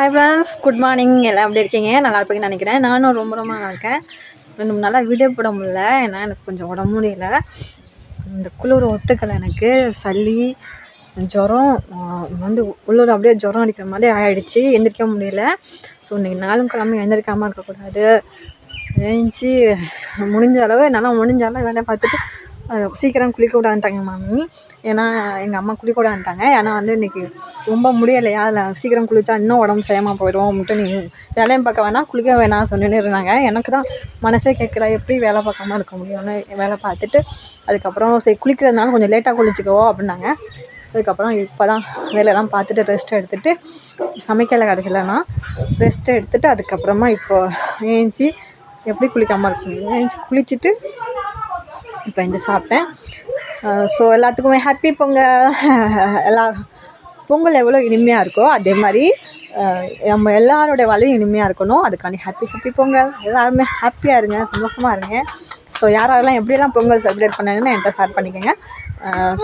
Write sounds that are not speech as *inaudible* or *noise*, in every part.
Hi friends good morning எல்லாம் எப்படி இருக்கீங்க? நல்லா இருப்பீங்கன்னு நினைக்கிறேன். நானும் ரொம்ப ரொம்ப நல்லா இருக்கேன். ரெண்டு மூணு நாளாக வீடியோ போட முடியல. ஏன்னா எனக்கு கொஞ்சம் உடம்பு முடியல. இந்த குளிர் ஒத்துக்கலை எனக்கு. சளி ஜுரம் வந்து உள்ளூர் அப்படியே ஜுரம் அடிக்கிற மாதிரி ஆகிடுச்சு எந்திரிக்க முடியல. ஸோ இன்றைக்கி நாளும் கிழமை எந்திரிக்காமல் இருக்கக்கூடாது. எழுந்துச்சி முடிஞ்ச அளவு என்னால் முடிஞ்ச அளவு வேலையை பார்த்துட்டு சீக்கிரம் குளிக்க விடான்ட்டாங்க மாமி. ஏன்னா எங்கள் அம்மா குளிக்க விடான்ட்டாங்க ஏன்னா வந்து இன்றைக்கி ரொம்ப முடியலையா? அதில் சீக்கிரம் குளித்தா இன்னும் உடம்பு சரியாமல் போயிடும் அப்படின்ட்டு நீ வேலையும் பார்க்க வேணாம் குளிக்க வேணாம் சொல்லின்னு இருந்தாங்க. எனக்கு தான் மனசே கேட்கல எப்படி வேலை பார்க்காம இருக்க முடியும்னு. வேலை பார்த்துட்டு அதுக்கப்புறம் சரி குளிக்கிறதுனால கொஞ்சம் லேட்டாக குளிச்சுக்கவோ அப்படின்னாங்க. அதுக்கப்புறம் இப்போ தான் வேலையெல்லாம் பார்த்துட்டு ரெஸ்ட் எடுத்துகிட்டு சமைக்கலை கிடைக்கலன்னா ரெஸ்ட் எடுத்துகிட்டு அதுக்கப்புறமா இப்போ ஏஞ்சி எப்படி குளிக்காமல் இருக்க முடியும்? ஏஞ்சி குளிச்சுட்டு இப்போ சாப்பிட்டேன். ஸோ எல்லாத்துக்குமே ஹாப்பி பொங்கல். *laughs* எல்லா பொங்கல் எவ்வளோ இனிமையாக இருக்கோ அதே மாதிரி நம்ம எல்லாரோட வலையும் இனிமையாக இருக்கணும். அதுக்காண்டி ஹாப்பி ஹாப்பி பொங்கல். எல்லாருமே ஹாப்பியாக இருங்க சந்தோஷமாக இருங்க. ஸோ யாரெல்லாம் எப்படியெல்லாம் பொங்கல் செலிப்ரேட் பண்ணாங்கன்னு என்கிட்ட ஷேர் பண்ணிக்கோங்க.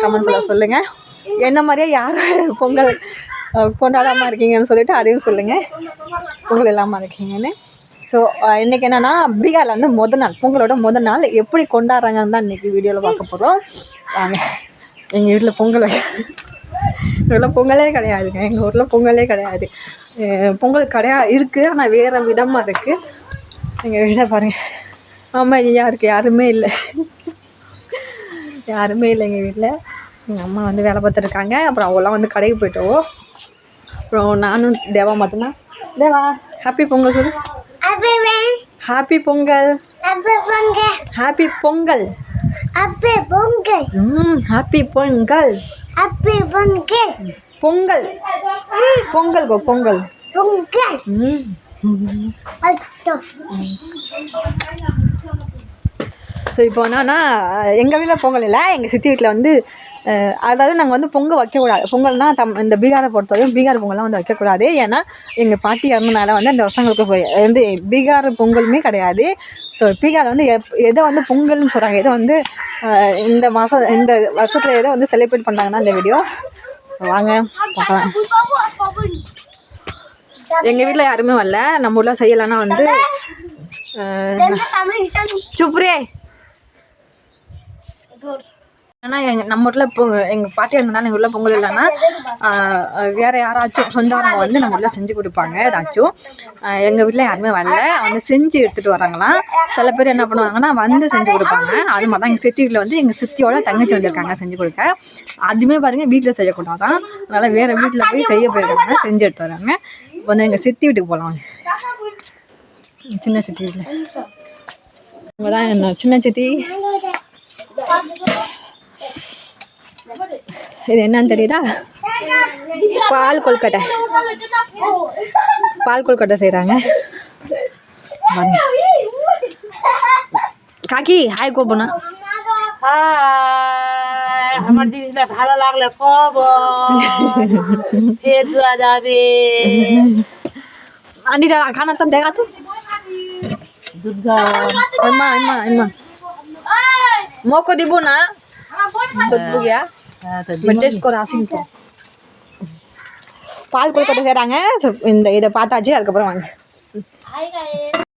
கமெண்ட்ஸில் சொல்லுங்கள் என்ன மாதிரியே யார் பொங்கல் கொண்டாடாமல் இருக்கீங்கன்னு சொல்லிட்டு அதையும் சொல்லுங்கள் பொங்கல் இல்லாமல் இருக்கீங்கன்னு. ஸோ uh, இன்றைக்கி என்னென்னா பீகாரில் வந்து முத நாள் பொங்கலோட முத நாள் எப்படி கொண்டாடுறாங்கன்னு தான் இன்றைக்கி வீடியோவில் பார்க்க போகிறோம் வாங்க எங்கள் வீட்டில் பொங்கல் வைக்க எங்கள் ஊரில் பொங்கலே கிடையாதுங்க எங்கள் ஊரில் பொங்கலே கிடையாது. பொங்கல் கிடையா இருக்குது ஆனால் வேறு விதமாக இருக்குது எங்கள் வீடை பாருங்கள் அமைதியாக இருக்குது யாருமே இல்லை. யாருமே இல்லை எங்கள் வீட்டில் எங்கள் அம்மா வந்து வேலை பார்த்துருக்காங்க அப்புறம் அவெல்லாம் வந்து கடைக்கு போயிட்டோம் அப்புறம் நானும் தேவா மட்டும்தான். தேவா ஹாப்பி பொங்கல் சொல்லு. Happy Pongal happy Pongal Happy Pongal, ம் happy Pongal Happy Pongal, Pongal Pongal கோ பொங்கல் Pongal, ம் ஸோ இப்போ என்னன்னா எங்கள் வீட்டில் பொங்கல் இல்லை. எங்கள் சித்தி வீட்டில் வந்து அதாவது நாங்கள் வந்து பொங்கல் வைக்கக்கூடாது. பொங்கல்னா தம் இந்த பீகாரை பொறுத்தவரையும் பீகார் பொங்கல்லாம் வந்து வைக்கக்கூடாது. ஏன்னா எங்கள் பாட்டி இறந்தனால வந்து அந்த வருஷங்களுக்கு போய் வந்து பீகார் பொங்கலுமே கிடையாது. ஸோ பீகார் வந்து எப் எதை வந்து பொங்கல்னு சொல்கிறாங்க எதை வந்து இந்த மாதம் இந்த வருஷத்தில் எதை வந்து செலிப்ரேட் பண்ணாங்கன்னா இந்த வீடியோ வாங்க பார்க்கலாம். எங்கள் வீட்டில் யாருமே வரல. நம்ம ஊரில் செய்யலைன்னா வந்து சுப்ரே! ஆனால் எங்கள் நம்ம ஊரில் இப்போ எங்கள் பாட்டி இருந்தனால எங்கள் ஊரில் பொங்கல் இல்லைன்னா வேறு யாராச்சும் சொந்தக்காரங்க வந்து நம்ம ஊரில் செஞ்சு கொடுப்பாங்க ஏதாச்சும். எங்கள் வீட்டில் யாருமே வரல. அவங்க செஞ்சு எடுத்துகிட்டு வராங்களாம் சில பேர் என்ன பண்ணுவாங்கன்னா வந்து செஞ்சு கொடுப்பாங்க. அது மாதிரி தான் எங்கள் சித்தி வீட்டில் வந்து எங்கள் சித்தியோட தங்கச்சி வந்திருக்காங்க செஞ்சு கொடுக்க. அதுவுமே பாருங்கள் வீட்டில் செய்யக்கூடாதான். அதனால் வேறு வீட்டில் போய் செய்ய போயிருக்காங்க செஞ்சு எடுத்து வராங்க. வந்து எங்கள் சித்தி வீட்டுக்கு போகலாம் சின்ன சித்தி வீட்டில் இவங்க தான் என்ன சின்ன சித்தி? இது என்னன்னு தெரியுதா பால் கொல்கட்டை பால் கொல்கட்டை செய்கிறாங்க কাকি হাই করবো না হাই, আমার জিনিসটা ভালো লাগলে কব ফের দেওয়া যাবে আন্টিটা খানা তো দেখা তো দুধ ঘর এমা এমা এমা মোকো দিব না তো গিয়া হ্যাঁ, তো டெஸ்ட் கூட அசிம் தோ பால் கொல்கட்டை செய்கிறாங்க இந்த இதை பார்த்தாச்சு அதுக்கப்புறம் வாங்க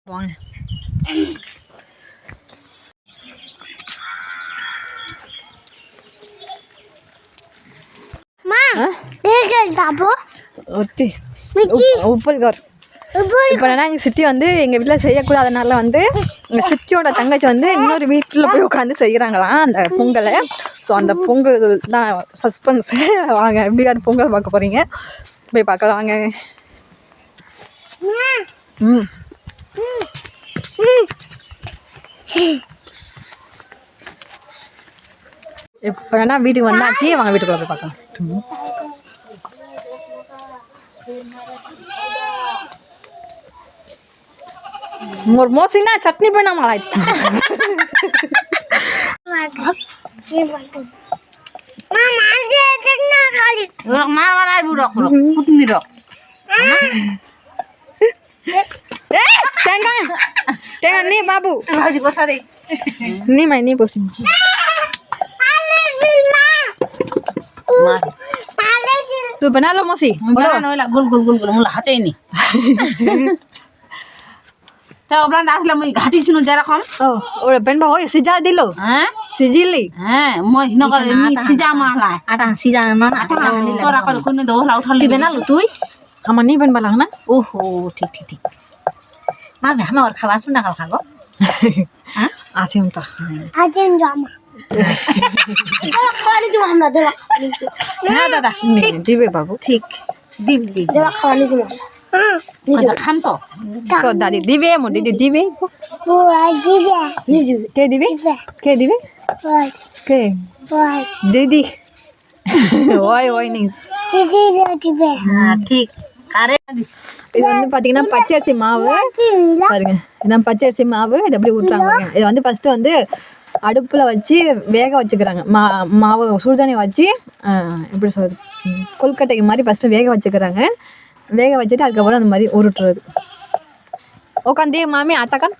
வாங்க Ma, ஆ Bigel Dabo, ஒத்தி Michi, உப்பல்கார் இப்போ என்னன்னா எங்கள் சித்தி வந்து எங்கள் வீட்டில் செய்யக்கூடாதனால வந்து எங்கள் சித்தியோட தங்கச்சி வந்து இன்னொரு வீட்டில் போய் உட்காந்து செய்கிறாங்களாம் அந்த பொங்கலை. ஸோ அந்த பொங்கல் தான் சஸ்பென்ஸ் வாங்க எப்படியாரு பொங்கல் பார்க்க போகிறீங்க போய் பார்க்கலாம் வாங்க. ம். இப்போ வேணா வீட்டுக்கு வந்தாச்சு. வாங்க வீட்டுக்குள்ள போய் பார்க்கலாம். मोर मोसिना चटनी बना मलाई nih babu. Nih main nih bosin tuh benar lo mosi? Benar lo? lah gul gul gul gul. Lah hati ini. *laughs* তো ওগুলো আসলে মুই ঘাটি ছিল যেরকম ওরে বেন বাবা সিজা দিল? হ্যাঁ? হ্যাঁ? মই নকর সিজা আটা। সিজা না তোরা করে কোন তুই? আমার নেই বেন বালা না? ওহো ঠিক ঠিক ঠিক। মা আমার ওর খাওয়া না খাও খাব। আসিম তো। আসিম জামা খাওয়ালি দিব দাদা দিবে বাবু। ঠিক। দিবি দেবা খাওয়ালি দিব খাম তো ko dadi dibe mo didi dibe ও আজিবে ke dibe ke dibe ওই ke ওই didi oi oi ni দিদি দিবে হ্যাঁ ঠিক কারে இது வந்து பார்த்தீங்கன்னா பச்சரிசி மாவு பாருங்க இதான் பச்சரிசி மாவு இது எப்படி ஊட்டுறாங்க பாருங்க. இது வந்து ஃபஸ்ட்டு வந்து அடுப்பில் வச்சு வேக வச்சுக்கிறாங்க மா மாவு சுடுதண்ணி வச்சு ஆஹ், எப்படி சொல்றது ம், கொழுக்கட்டைக்கு மாதிரி ஃபஸ்ட்டு வேக வச்சுக்கிறாங்க வேக வச்சுட்டு அதுக்கப்புறம் அந்த மாதிரி உருட்டுறது உட்காந்தே மாமி ஆட்டக்கான்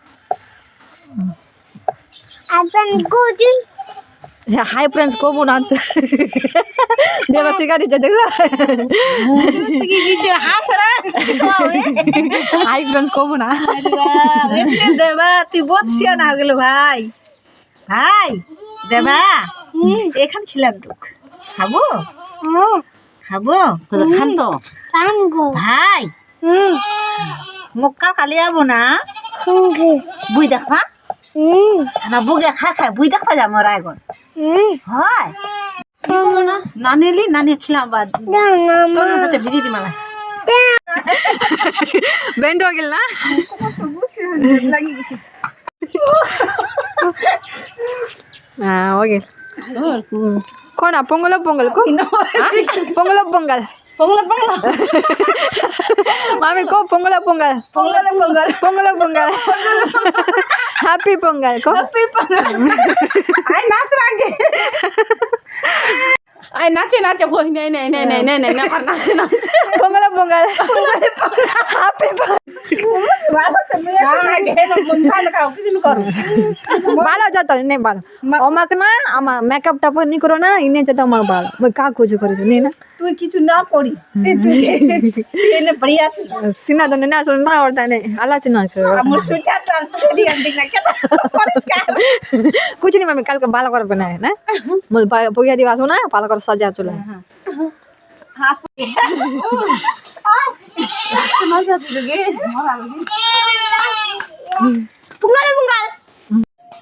ಹಾಯ್ ಫ್ರೆಂಡ್ಸ್ ಕೋಬೋಣ ಅಂತ ದೇವಸಿಗಾರಿ ಜೊತೆಗೆ ಹಾಯ್ ಫ್ರೆಂಡ್ಸ್ ಕೋಬೋಣ ದೇವ তুই বহুত সিয়ান ভাই ভাই দেবা এখান খেলাম তো খাব খাব? খাম তো। ভাই মক্কা কালি আবো না? বুই দেখবা? আমার বুগে খা খায় বুই দেখবা যাব রায়গন হয়। না? নিলি না নিয়ে খেলাম বাদ। ভিজি দিমা না? ಬೆಂಡ್ ಹೋಗಿಲ್ಲ ಹೋಗಿ கோன் பொங்கலோ பொங்கலுக்கும்? பொங்கலோ பொங்கல். பொங்கல பொங்கல். மாமி கோ பொங்கல பொங்கல். பொங்கல பொங்கல். பொங்கல பொங்கல். ஹாப்பி பொங்கல். கோ. ஹாப்பி பொங்கல். ஐ நாத்துறாங்க আই নাচে নাচে কই নাই নাই নাই নাই নাই নাই আমার নাচে নাচে। বঙ্গালা বঙ্গালা হাপে ভালো যত নেই ভালো। আমাকে না আমার মেকআপটা নিকরো না ইনে যেত আমার ভালো। কাকু করে না। তুই কিছু না করিস। তুই এনে বাড়িয়া আছিস? সিনা তো না শুন না ওর তানে আলা সিনা শুন আমার সুটা টাল দি আন্দিক না কেন? করিস কা কিছু নি মামি কালকে ভালো করে পুঙ্গাল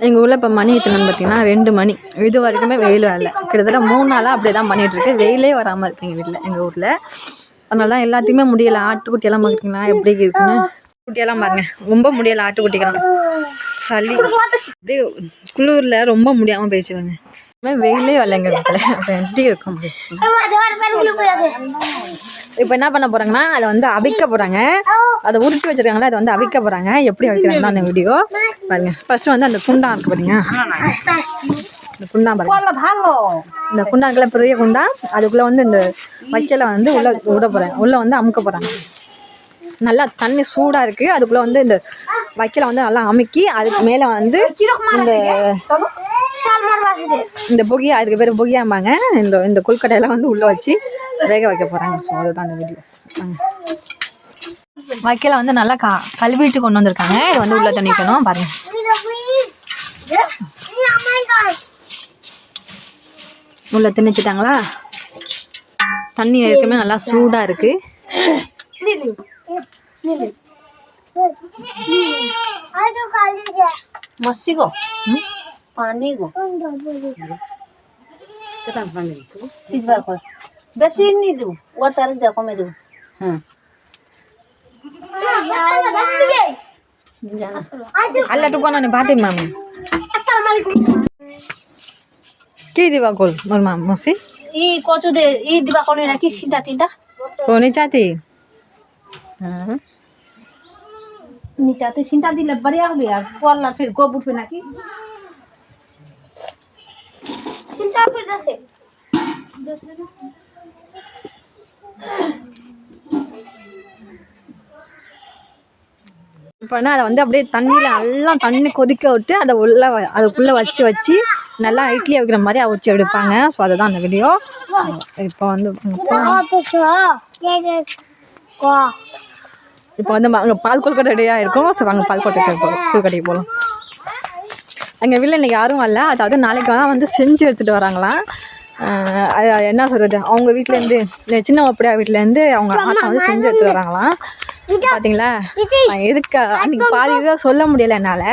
எங்கள் ஊரில் இப்போ மணி எத்தனைன்னு பார்த்தீங்கன்னா ரெண்டு மணி. இது வரைக்குமே வெயில் வரல. கிட்டத்தட்ட மூணு நாளாக அப்படியே தான் பண்ணிகிட்ருக்கு வெயிலே வராமல் இருக்குது எங்கள் வீட்டில் எங்கள் ஊரில். அதனால தான் எல்லாத்தையுமே முடியலை. ஆட்டுக்குட்டியெல்லாம் பார்க்குறீங்களா எப்படி இருக்குன்னு? குட்டியெல்லாம் பாருங்க. ரொம்ப முடியலை ஆட்டுக்குட்டிக்கெல்லாம். சளி. அப்படியே குளிரில் ரொம்ப முடியாமல் போயிடுச்சுவாங்க வெயிலே வரலைங்க இப்போ எப்படி இருக்கும்? இப்போ என்ன பண்ண போகிறாங்கன்னா அதை வந்து அவிக்க போகிறாங்க அதை உருட்டி வச்சுருக்காங்களா அதை வந்து அவிக்க போகிறாங்க எப்படி அவிக்கிறாங்கன்னா அந்த வீடியோ? பாருங்க. ஃபஸ்ட்டு வந்து அந்த குண்டா இருக்கு பாருங்க. இந்த குண்டா இந்த குண்டாக்குள்ள பெரிய குண்டா. அதுக்குள்ளே வந்து இந்த வைக்கல வந்து உள்ளே விட போகிறாங்க உள்ளே வந்து அமுக்க போகிறாங்க நல்லா தண்ணி சூடாக இருக்குது அதுக்குள்ளே வந்து இந்த வைக்கலை வந்து நல்லா அமுக்கி அதுக்கு மேலே வந்து இந்த இந்த புகியா அதுக்கு பேர் புகியாம்பாங்க. இந்த இந்த கொல்கட்டையெல்லாம் வந்து உள்ளே வச்சு வேக வைக்க போகிறாங்க ஸோ அதுதான் அந்த வீடியோ வைக்கல வந்து நல்லா க கழுவிட்டு கொண்டு வந்திருக்காங்க. இது வந்து உள்ளே தண்ணிக்கணும் பாருங்க. உள்ளே திணிச்சிட்டாங்களா தண்ணி இருக்குமே நல்லா சூடாக இருக்குது மசிகோ. পানিগো। কেটান পানি সিজবার কয় বেশি নি দেব ওর তার যা কমে টুকু না মামি কি দিবা গল মোর মাম ই কচু দে ই দিবা কোনে নাকি সিটা টিটা কোনে চাতে হ্যাঁ নিচাতে সিনটা দিলে বাড়িয়া হবে আর পল্লা ফের গোব উঠবে নাকি பண்ண அதை வந்து அப்படியே தண்ணியில் எல்லாம் தண்ணி கொதிக்க விட்டு அதை உள்ளே அதை அதுக்குள்ளே வச்சு வச்சு நல்லா இட்லி வைக்கிற மாதிரி அவிச்சு எடுப்பாங்க. ஸோ அதுதான் அந்த வீடியோ இப்போ வந்து இப்போ வந்து அங்கே பால் கொல்கட்டை இருக்கும். ஸோ அங்கே பால் கொட்டை போகலாம் கொல்கட்டைக்கு போகலாம் எங்கள் வீட்டில் இன்றைக்கி யாரும் வரல. அதாவது நாளைக்கு தான் வந்து செஞ்சு எடுத்துகிட்டு வராங்களாம் அது என்ன சொல்கிறது அவங்க வீட்டிலேருந்து இல்லை சின்ன ஒப்படையா வீட்டிலேருந்து அவங்க ஆட்டை வந்து செஞ்சு எடுத்துகிட்டு வராங்களாம் பார்த்தீங்களா நான் எதுக்கு அன்றைக்கி பாதி இதாக சொல்ல முடியல என்னால்.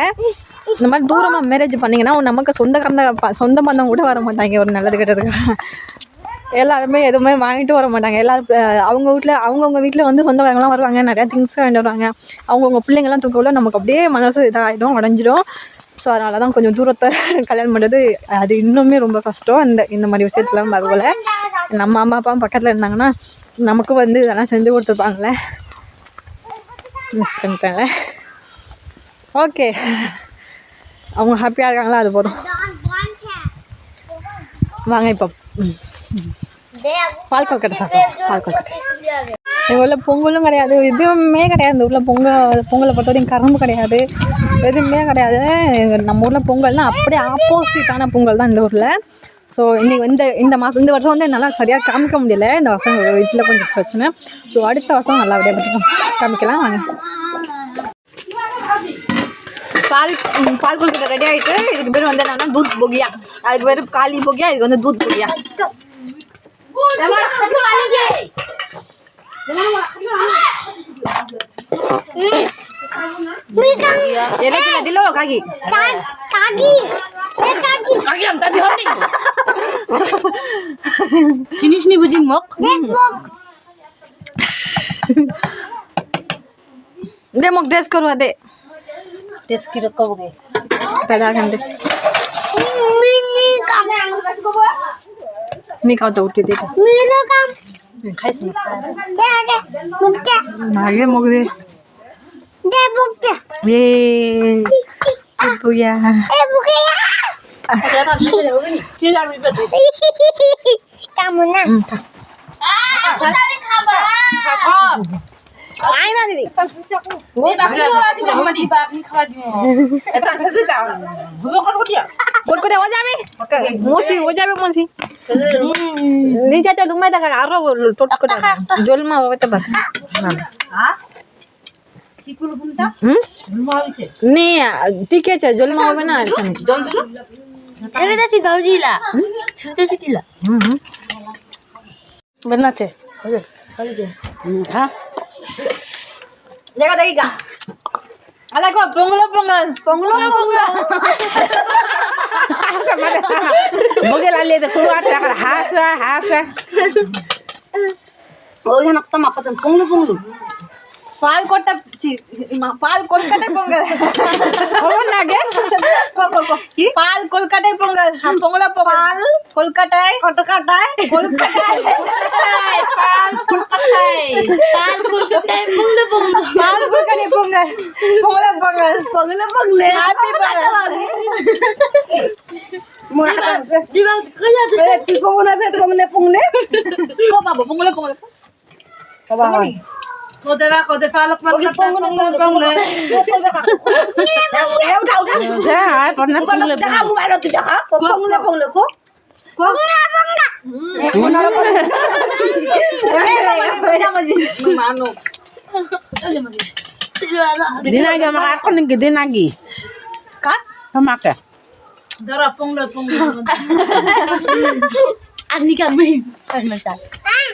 இந்த மாதிரி தூரமாக மேரேஜ் பண்ணிங்கன்னா நமக்கு சொந்தக்காரந்த சொந்த பந்தம் கூட வர மாட்டாங்க ஒரு நல்லது கெட்டதுக்கு எல்லாருமே எதுவுமே வாங்கிட்டு வர மாட்டாங்க. எல்லாரும் அவங்க வீட்டில் அவங்கவுங்க வீட்டில் வந்து சொந்தக்காரங்களாம் வருவாங்க நிறையா திங்ஸ் வாங்கிட்டு வருவாங்க. அவங்கவுங்க பிள்ளைங்கள்லாம் தூக்கல நமக்கு அப்படியே மனசு இதாகிடும் உடஞ்சிடும். ஸோ அதனால தான் கொஞ்சம் தூரத்தை *laughs* கல்யாணம் பண்ணுறது அது இன்னுமே ரொம்ப கஷ்டம். இந்த இந்த மாதிரி விஷயத்துலாம் பரவாயில்ல நம்ம அம்மா அப்பா பக்கத்தில் இருந்தாங்கன்னா நமக்கு வந்து இதெல்லாம் செஞ்சு கொடுத்துருப்பாங்களே மிஸ் பண்ணிட்டேன்ல. ஓகே அவங்க ஹாப்பியாக இருக்காங்களா? அது போதும். வாங்க இப்போ. ம். பால் கொல்கட்டை சாப்பிட்டோம் பால் கொல்கட்டை. எங்கள் ஊரில் பொங்கலும் கிடையாது. எதுவுமே கிடையாது. இந்த ஊரில் பொங்கல் பொங்கலை பொறுத்த வரைக்கும் கரும்பு கிடையாது. எதுவுமே கிடையாது. நம்ம ஊரில் பொங்கல்னால் அப்படியே ஆப்போசிட்டான பொங்கல் தான் இந்த ஊரில். ஸோ இன்னைக்கு இந்த இந்த மாதம் இந்த வருஷம் வந்து என்னால் சரியாக காமிக்க முடியல. இந்த வருஷம் வீட்டில் கொஞ்சம் பிரச்சனை. ஸோ அடுத்த வருஷம் நல்லா விடையா காமிக்கலாம். வாங்க. பால் பால் கொல்கட்டை ரெடி ஆகிட்டு இதுக்கு பேர் வந்து என்னன்னா தூத் பொகியா. அதுக்கு பேர் காளி பொகியா இதுக்கு வந்து தூத் பொகியா. কাকি। কাকি কাকি। আম তাদি হনি চিনিস নি বুঝি মক? দে মক। ড্রেস করবা দে। ড্রেস কি রকম হবে পেদা খান দে। নিকাও তো উঠে দে। মিলো কাম। খাইছ না আগে মুখ দে। আগে মুখ দে। দে মুখ দে। ইয়ে। বুয়া কেমন না আয় না দিদি কোট করে ও যাবে মসি ও যাবে মসি নিচে ডুমাই থাকা আরও টোট করে জলমা হবে বাস হুম নে ঠিক আছে জলমা হবে না ছেড়ে গাউজিলা ছেড়ে কিলা হুম হুম। বেনাচ্ছে হ্যাঁ? দেখা দেখি গা। আলা কো পঙ্গল পঙ্গল পঙ্গল পঙ্গল। বগে লালিয়ে দেখো আর টাকার হাস হাস। ওইখানে তো মাপাতেন পুংলু পুংলু ಪಾಲ್ಕೊಟ್ಟ ಚಿ ಪಾಲ್ಕೊಲ್ಕಟೆ ಪೊಂಗಲ್ ಅವನ್ನಾಗೆ ಪಾಲ್ ಕೊಲ್ಕಟೆ ಪೊಂಗಲ್ ಪೊಂಗಲ ಪೊಂಗಲ್ ಕೊಲ್ಕಟಾಯ್ ಕೊಟಕಟಾಯ್ ಕೊಲ್ಕಟಾಯ್ ಪಾಲ್ ಕೊಲ್ಕಟಾಯ್ ಪಾಲ್ ಕೊಲ್ಕಟಾಯ್ ಪೊಂಗಲ ಪೊಂಗಲ್ ಪಾಲ್ ಕೊಲ್ಕಟೆ ಪೊಂಗಲ್ ಪೊಂಗಲ ಪೊಂಗಲ್ ಪೊಂಗಲ ಪೊಂಗಲೆ ಹಾಪಿ ಪೊಂಗಲ್ ಮೊಣಕ ದಿವಾಸ್ ಕಜಾತೆ ಟಿಕೋನ ಬೆ ಪೊಂಗಲೆ ಪೊಂಗಲೆ ಕೋ ಬಾಬಾ ಪೊಂಗಲ ಪೊಂಗಲೆ ಕೋ ಬಾಬಾ না ফের পুংলে পুংলে কো পাবো পঙ্গল পঙ্গল কোদে বা কোদে পালক পালক পংলে হ্যাঁ পন্না পংলে দেখা মোবাইল তুই দেখা পুংলে পুংলে কো মানো দিনাগি আমাকে আর কোন কি দিনাগি কাট তোমাকে ধরো পংলো পংলো আনি কামি কামি চাল মাটি এনে উঠালে যায় পুংলে পুংলে কথা বাবা ওটা যাবা কাম কাম না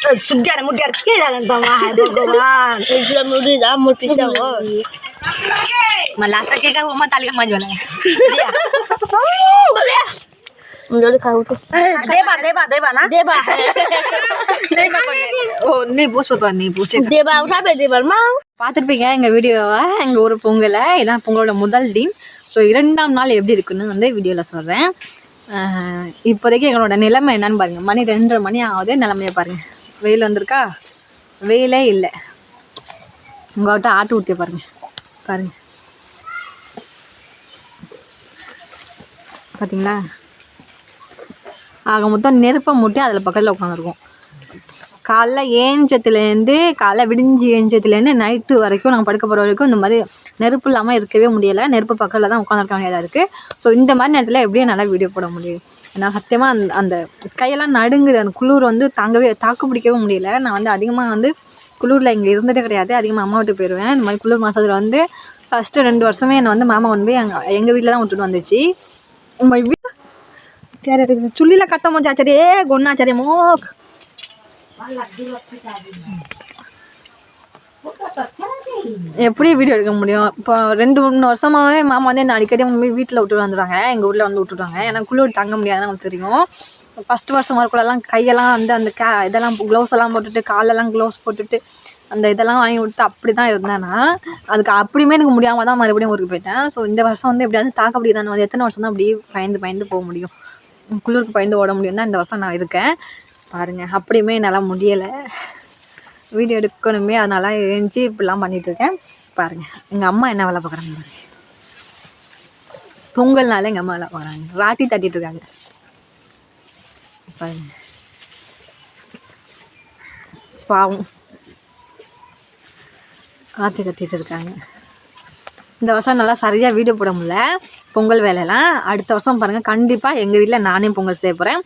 lah. Mana? Mana ube teran ke? சுட்டியார முட்டியார கீழே தந்தமா भगवान Islam udah amur pisau. मला असं की काय मग तालिका माझी वाला Menjadi kau tuh. देवा देवा देवा ना Deba. ஓ நீ பூஸ் பாப்பா நீ பூசே Deba, usaha deba mau. பார்த்துருப்பீங்க எங்கள் வீடியோவை எங்கள் ஊர் பொங்கலை இதான் பொங்கலோட முதல் டீன் ஸோ இரண்டாம் நாள் எப்படி இருக்குன்னு வந்து வீடியோவில் சொல்கிறேன் இப்போதைக்கு எங்களோட நிலைமை என்னன்னு பாருங்கள் மணி ரெண்டரை மணி ஆகுது நிலமையை பாருங்கள் வெயில் வந்திருக்கா? வெயிலே இல்லை. உங்கள்கிட்ட ஆட்டு ஊட்டிய பாருங்கள் பாருங்கள் பார்த்தீங்களா ஆக மொத்தம் நெருப்பை மூட்டி அதில் பக்கத்தில் உட்காந்துருக்கோம். காலைல ஏஞ்சத்துலேருந்து காலைல விடிஞ்சு ஏஞ்சத்துலேருந்து நைட்டு வரைக்கும் நாங்கள் படுக்க போகிற வரைக்கும் இந்த மாதிரி நெருப்பு இல்லாமல் இருக்கவே முடியலை. நெருப்பு பக்கத்தில் தான் உட்காந்துருக்க வேண்டியதாக இருக்குது ஸோ இந்த மாதிரி நேரத்தில் எப்படியும் நல்லா வீடியோ போட முடியும். ஏன்னா சத்தியமாக அந்த அந்த கையெல்லாம் நடுங்குது. அந்த குளிர் வந்து தாங்கவே தாக்கு பிடிக்கவே முடியல. நான் வந்து அதிகமாக வந்து குளிரில் இங்கே இருந்ததே கிடையாது. அதிகமாக அம்மா விட்டு போயிடுவேன் இந்த மாதிரி குளிர் மாதத்தில் வந்து ஃபஸ்ட்டு ரெண்டு வருஷமே என்னை வந்து மாமா கொண்டு போய் எங்கள் எங்கள் வீட்டில் தான் விட்டுட்டு வந்துச்சு. உங்கள் சுள்ளியில் கத்த மோச்சாச்சரே கொன்னாச்சரியமோ எப்படி வீடியோ எடுக்க முடியும்? இப்போ ரெண்டு மூணு வருஷமாகவே மாமா வந்து என்ன அடிக்கடி அவங்க வீட்டில் விட்டுட்டு வந்துடுவாங்க எங்கள் ஊரில் வந்து விட்டுடுவாங்க ஏன்னா குளிர் தாங்க முடியாதுன்னு நமக்கு தெரியும். ஃபஸ்ட்டு வருஷம் வரக்குள்ளெல்லாம் கையெல்லாம் வந்து அந்த கே இதெல்லாம் க்ளவுஸ் எல்லாம் போட்டுட்டு காலெல்லாம் க்ளவுஸ் போட்டுட்டு அந்த இதெல்லாம் வாங்கி கொடுத்து அப்படி தான் இருந்தேன்னா அதுக்கு அப்படியுமே எனக்கு முடியாமல் தான் மறுபடியும் ஊருக்கு போயிட்டேன். ஸோ இந்த வருஷம் வந்து எப்படியாவது தாக்க முடியுதான்னு வந்து எத்தனை வருஷம் தான் அப்படி பயந்து பயந்து போக முடியும்? குளிருக்கு பயந்து ஓட முடியும் தான் இந்த வருஷம் நான் இருக்கேன். பாருங்கள் அப்படியுமே என்னால் முடியலை. வீடியோ எடுக்கணுமே அதனால் எழுஞ்சி இப்படிலாம் பண்ணிகிட்ருக்கேன் இருக்கேன் பாருங்கள் எங்கள் அம்மா என்ன வேலை பார்க்குறாங்க பாருங்க பொங்கல்னால எங்கள் அம்மா வேலை பார்க்குறாங்க. ராட்டி தட்டிகிட்ருக்காங்க இருக்காங்க பாருங்க. பாவம். ராட்டி கட்டிகிட்டு இருக்காங்க இந்த வருஷம் நல்லா சரியாக வீடியோ போட முடியல. பொங்கல் வேலையெல்லாம். அடுத்த வருஷம் பாருங்கள் கண்டிப்பாக எங்கள் வீட்டில் நானே பொங்கல் செய்ய போகிறேன்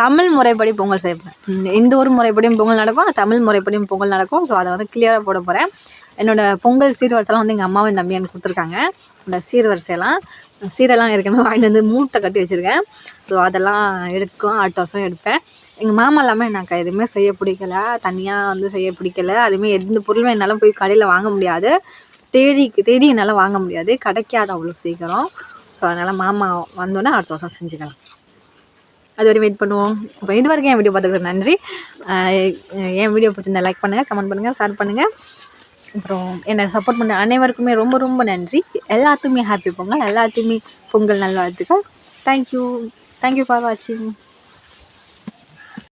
தமிழ் முறைப்படி பொங்கல் செய்வேன் எந்த ஒரு முறைப்படியும் பொங்கல் நடக்கும் தமிழ் முறைப்படியும் பொங்கல் நடக்கும். ஸோ அதை வந்து கிளியராக போட போகிறேன் என்னோடய பொங்கல் சீர்வரிசைலாம் வந்து எங்கள் அம்மாவும் என் தம்பி எனக்கு கொடுத்துருக்காங்க. அந்த சீர்வரிசையெல்லாம் சீரெல்லாம் ஏற்கனவே வாங்கிட்டு வந்து மூட்டை கட்டி வச்சுருக்கேன். ஸோ அதெல்லாம் எடுக்கும் அடுத்த வருஷம் எடுப்பேன். எங்கள் மாமா இல்லாமல் எனக்கு எதுவுமே செய்ய பிடிக்கல. தனியாக வந்து செய்ய பிடிக்கல. அதுவுமே எந்த பொருளும் என்னால் போய் கடையில் வாங்க முடியாது. தேடி தேடி என்னால் வாங்க முடியாது. கிடைக்காது அவ்வளோ சீக்கிரம். ஸோ அதனால் மாமா வந்தோன்னே அடுத்த வருஷம் செஞ்சுக்கலாம். அது வரையும் வெயிட் பண்ணுவோம். இப்போ இது வரைக்கும் என் வீடியோ பார்த்துக்கிறது நன்றி. என் வீடியோ பிடிச்சிருந்தா லைக் பண்ணுங்கள் கமெண்ட் பண்ணுங்கள் ஷேர் பண்ணுங்கள் அப்புறம் என்னை சப்போர்ட் பண்ண அனைவருக்குமே ரொம்ப ரொம்ப நன்றி. எல்லாத்துக்குமே ஹாப்பி பொங்கல் எல்லாத்துக்குமே பொங்கல் நல்வாழ்த்துக்கள். தேங்க்யூ தேங்க்யூ ஃபார் வாட்சிங்